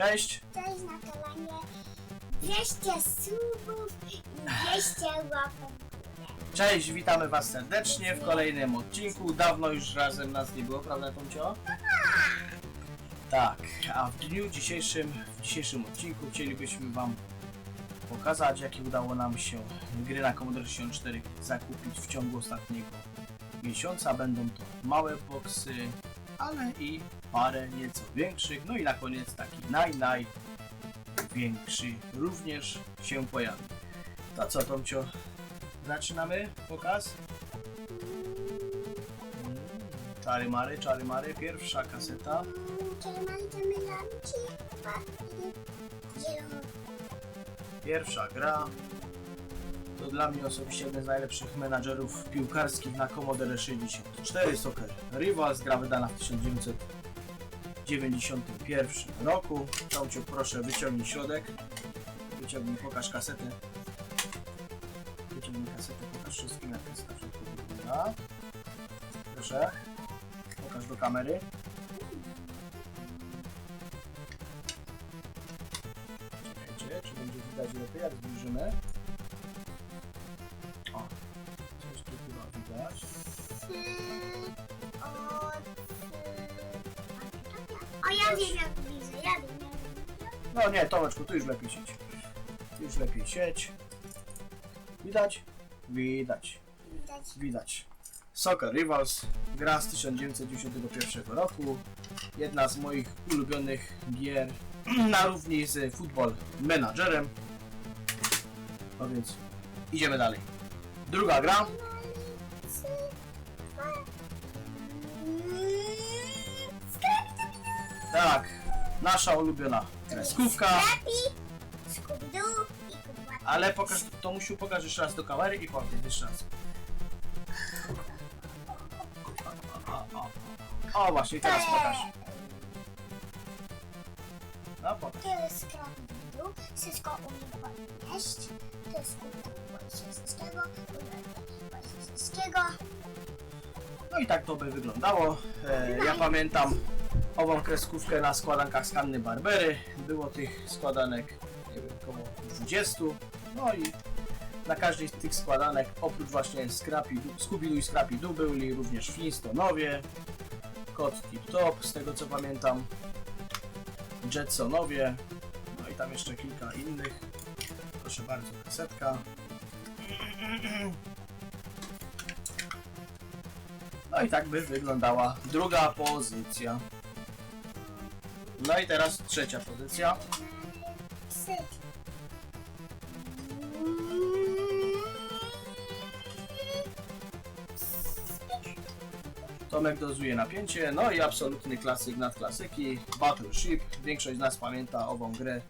Cześć! Cześć na kanale 200 subów i 200 łapek. Cześć, witamy Was serdecznie w kolejnym odcinku. Dawno już razem nas nie było, prawda Tomcio? Tak, a w dniu dzisiejszym, w dzisiejszym odcinku chcielibyśmy Wam pokazać, jakie udało nam się gry na Commodore 64 zakupić w ciągu ostatniego miesiąca. Będą to małe boxy, ale i parę nieco większych. No i na koniec taki naj, naj większy również się pojawi. To co Tomcio, Zaczynamy pokaz. Mm, Czary Mary, Czary Mary, pierwsza kaseta. Pierwsza gra. To dla mnie osobiście jeden z najlepszych menadżerów piłkarskich na Commodore 64 Soccer Rivals. Gra wydana w 1991 roku. Tomciu, proszę wyciągnij środek. Wyciągnij, pokaż kasetę. Wyciągnij kasetę, pokaż wszystkim jak kaseta w środku wygląda. Proszę. Pokaż do kamery. Czekajcie, czy będzie widać lepiej, jak zbliżymy. O, coś tu chyba widać. O. O, ja wiem jak widzę, ja wiem. No nie, Tomeczku, tu już lepiej sieć. Tu już lepiej sieć. Widać? Widać, Widać. widać. Soccer Rivals, gra z 1991 roku. Jedna z moich ulubionych gier na równi z Football Managerem. No więc idziemy dalej. Druga gra. Nasza ulubiona kreskówka. Scooby-Doo i Kubła. Ale pokaż, to musiał pokażesz jeszcze raz do kamery i powiedz jeszcze raz. O, o, o. właśnie, teraz pokaż. No pokaż. To jest Scrappy-Doo, wszystko umie podnieść. To jest Scooby-Doo, wszystkiego. No i tak to by wyglądało. E, ja pamiętam ową kreskówkę na składankach z Hanny Barbery. Było tych składanek, nie wiem, około 20. No i na każdej z tych składanek, oprócz właśnie Scooby-Doo i Scrappy-Doo, byli również Flintstonowie, Kot Tip Top, z tego co pamiętam, Jetsonowie, no i tam jeszcze kilka innych. Proszę bardzo, kasetka. No i tak by wyglądała druga pozycja. No i teraz trzecia pozycja. Tomek dozuje napięcie, no i absolutny klasyk nad klasyki, Battleship. Większość z nas pamięta ową grę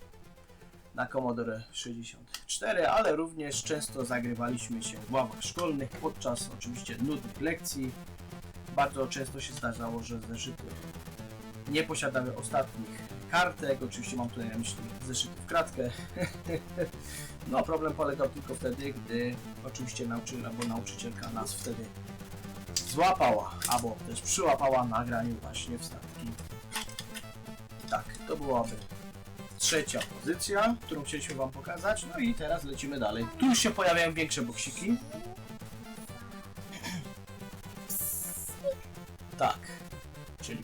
na Commodore 64, ale również często zagrywaliśmy się w ławach szkolnych podczas oczywiście nudnych lekcji. Bardzo często się zdarzało, że zeszyty nie posiadały ostatnich kartek, oczywiście mam tutaj na myśli zeszyty w kratkę. no problem polegał tylko wtedy, gdy oczywiście nauczyciel albo nauczycielka nas wtedy złapała, albo też przyłapała na graniu właśnie wstawki. Tak, to byłaby trzecia pozycja, którą chcieliśmy Wam pokazać. No i teraz lecimy dalej. Tu już się pojawiają większe boksiki.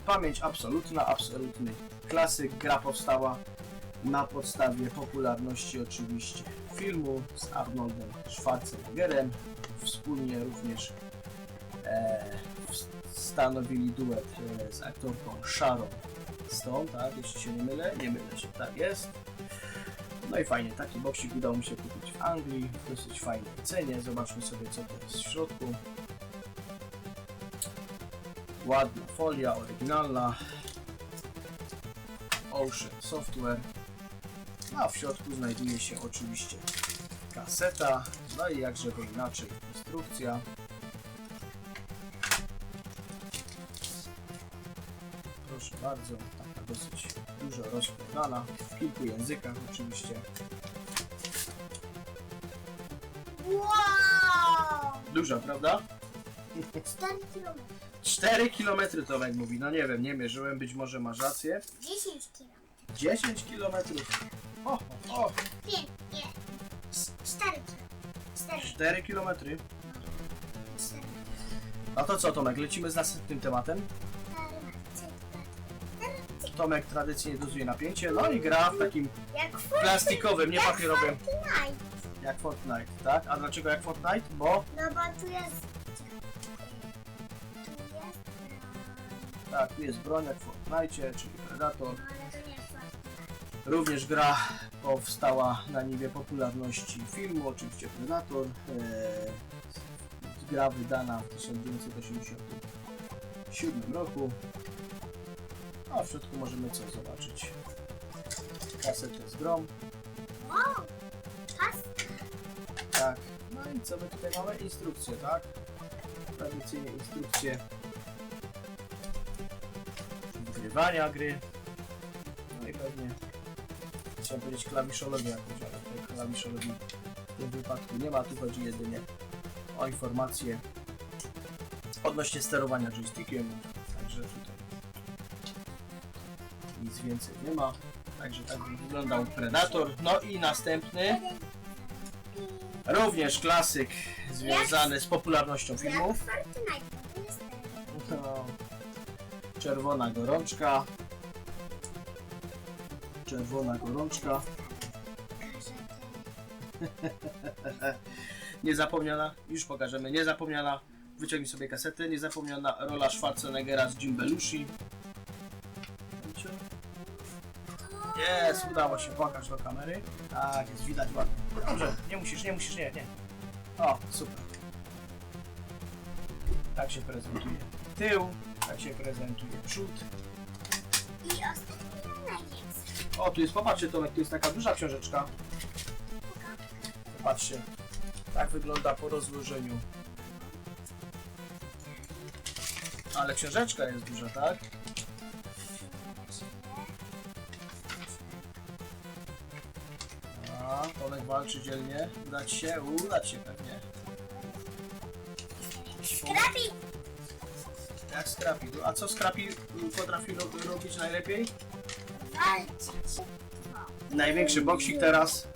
Pamięć absolutna, absolutny klasyk. Gra powstała na podstawie popularności oczywiście filmu z Arnoldem Schwarzeneggerem. Wspólnie również e, stanowili duet e, z aktorką Sharon Stone, tak, jeśli się nie mylę, nie mylę się, tak jest. No i fajnie, taki boksik udało mi się kupić w Anglii, w dosyć fajnej cenie. Zobaczmy sobie co to jest w środku. Ładna folia, oryginalna. Ocean Software. A w środku znajduje się oczywiście kaseta, no i jakże by inaczej instrukcja. Proszę bardzo, taka dosyć dużo rozkładana, w kilku językach oczywiście. Wow! Duża, prawda? 4 km. 4 km Tomek mówi, no nie wiem, nie mierzyłem, być może masz rację. 10 km. 10 km. O, o, o, Pięć, nie. Cz- Cztery. Cztery. 4 km. A to co Tomek, lecimy z następnym tematem. Tomek tradycyjnie dozuje napięcie, no i gra w takim Jak Fortnite. plastikowym, nie jak papierowym, Fortnite. jak Fortnite, tak? A dlaczego jak Fortnite? Bo, No bo tu jest... tak, tu jest broń jak w Fortnite, czyli Predator. Również gra powstała na niwie popularności filmu, oczywiście Predator. Eee, gra wydana w 1987 roku. A w środku możemy co zobaczyć? Kasetę z grą. Tak. No i co my tutaj mamy? Instrukcje, tak? Tradycyjnie instrukcje wygrywania gry. No i pewnie chciałem powiedzieć klawiszologię jakąś, ale tutaj w tym wypadku nie ma. Tu chodzi jedynie o informacje odnośnie sterowania joystickiem. Także tutaj nic więcej nie ma. Także tak wyglądał Predator. No i następny Również klasyk związany z popularnością filmów. Jak. No. Czerwona gorączka. Czerwona gorączka. Niezapomniana, już pokażemy, niezapomniana, wyciągnij sobie kasetę, niezapomniana rola Schwarzeneggera z Jim Belushi. Jest, udało się, pokaż do kamery. Tak, jest widać ładnie. Dobrze, nie musisz, nie musisz, nie, nie. O, super. Tak się prezentuje tył, tak się prezentuje przód. I ostatni. O, tu jest, popatrzcie Tomek, tu jest taka duża książeczka. Popatrzcie, tak wygląda po rozłożeniu. Ale książeczka jest duża, tak? A, Tomek walczy dzielnie. Udać się? Udać się pewnie. Jak Scrappy. A co Scrappy potrafi ro- robić najlepiej? Walczyć. Największy boksik teraz.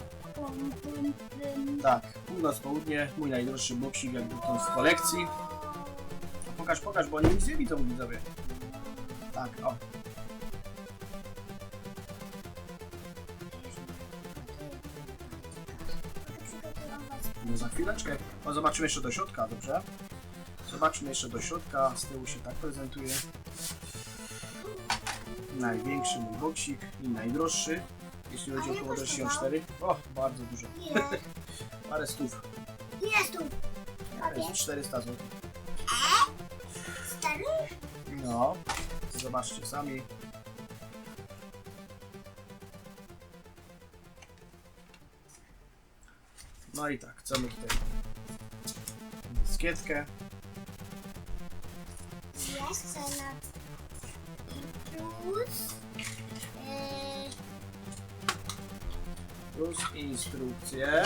Tak, północ, południe, mój najdroższy boksik jakby to w kolekcji. Pokaż, pokaż, bo oni nic nie widzą widzowie. Tak, o. No za chwileczkę. O, zobaczymy jeszcze do środka, dobrze? Zobaczmy jeszcze do środka. Z tyłu się tak prezentuje. Największy mój boksik i najdroższy. Jeśli chodzi o Commodore 64. O, bardzo dużo. Ile? Parę stów. Jest tu. To jest 400 zł. Stary? No, zobaczcie sami. No i tak, co my tutaj mamy? Dyskietkę. Jeszcze na plus. Plus instrukcje.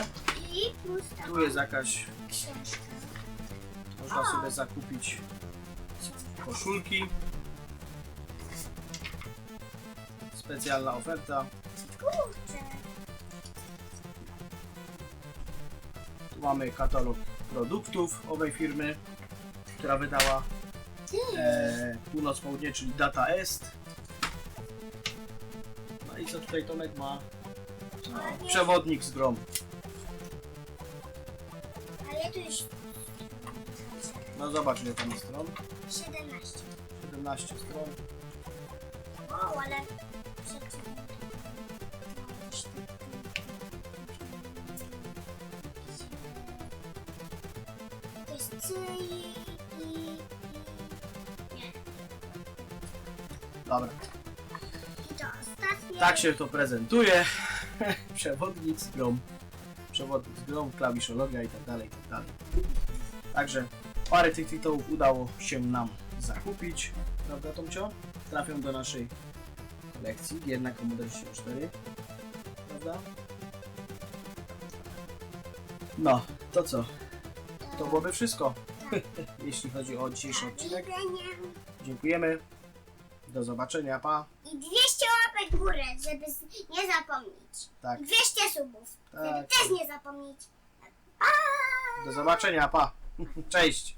I plus taką Tu jest jakaś, książkę. można sobie zakupić koszulki. Specjalna oferta. Kurczę. Tu mamy katalog produktów owej firmy, która wydała. E, północ południe, czyli Data Est. No i co tutaj Tomek ma? No, przewodnik z grom. Ale tu już No zobacz ile tam jest stron. 17. 17 stron. O, ale przed chwilą To jest Dobra. I to ostatnie. Tak się to prezentuje. Przewodnik z grom. Przewodnik z grom, klawiszologia i tak dalej, i tak dalej. Także parę tych tytułów udało się nam zakupić. Prawda Tomcio? Trafią do naszej kolekcji. Jedna Commodore 64. Prawda? No, to co? To byłoby wszystko. Jeśli chodzi o dzisiejszy odcinek. Widzenia. Dziękujemy. Do zobaczenia, pa. I 200 łapek w górę, żeby z- nie zapomnieć. Tak. 200 subów, żeby Tak. też nie zapomnieć. Pa! Do zobaczenia, pa. Cześć.